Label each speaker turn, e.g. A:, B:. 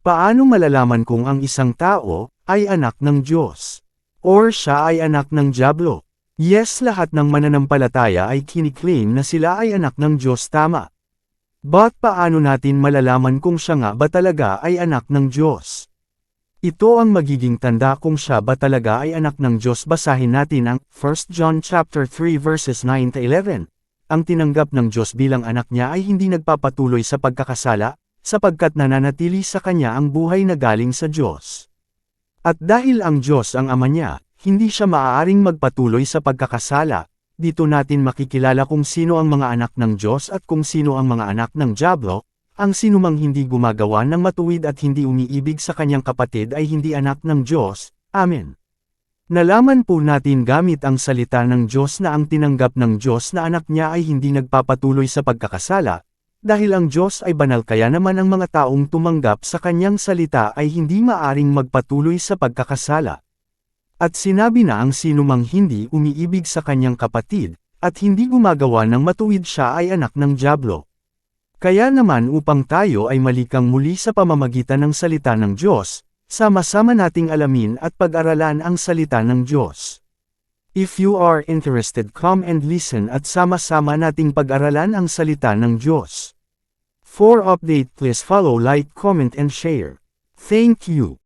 A: Paano malalaman kung ang isang tao ay anak ng Diyos? Or siya ay anak ng Diablo? Yes lahat ng mananampalataya ay kiniklaim na sila ay anak ng Diyos tama. But paano natin malalaman kung siya nga ba talaga ay anak ng Diyos? Ito ang magiging tanda kung siya ba talaga ay anak ng Diyos basahin natin ang 1 John chapter 3 verses 9 to 11. Ang tinanggap ng Diyos bilang anak niya ay hindi nagpapatuloy sa pagkakasala, sapagkat nananatili sa kanya ang buhay na galing sa Diyos. At dahil ang Diyos ang ama niya, hindi siya maaaring magpatuloy sa pagkakasala, dito natin makikilala kung sino ang mga anak ng Diyos at kung sino ang mga anak ng Diablo, ang sinumang hindi gumagawa ng matuwid at hindi umiibig sa kanyang kapatid ay hindi anak ng Diyos, Amen. Nalaman po natin gamit ang salita ng Diyos na ang tinanggap ng Diyos na anak niya ay hindi nagpapatuloy sa pagkakasala, dahil ang Diyos ay banal kaya naman ang mga taong tumanggap sa kanyang salita ay hindi maaring magpatuloy sa pagkakasala. At sinabi na ang sinumang hindi umiibig sa kanyang kapatid, at hindi gumagawa ng matuwid siya ay anak ng Diablo. Kaya naman upang tayo ay malikang muli sa pamamagitan ng salita ng Diyos, sama-sama nating alamin at pag-aralan ang salita ng Diyos. If you are interested come and listen at sama-sama nating pag-aralan ang salita ng Diyos. For update please follow like comment and share. Thank you.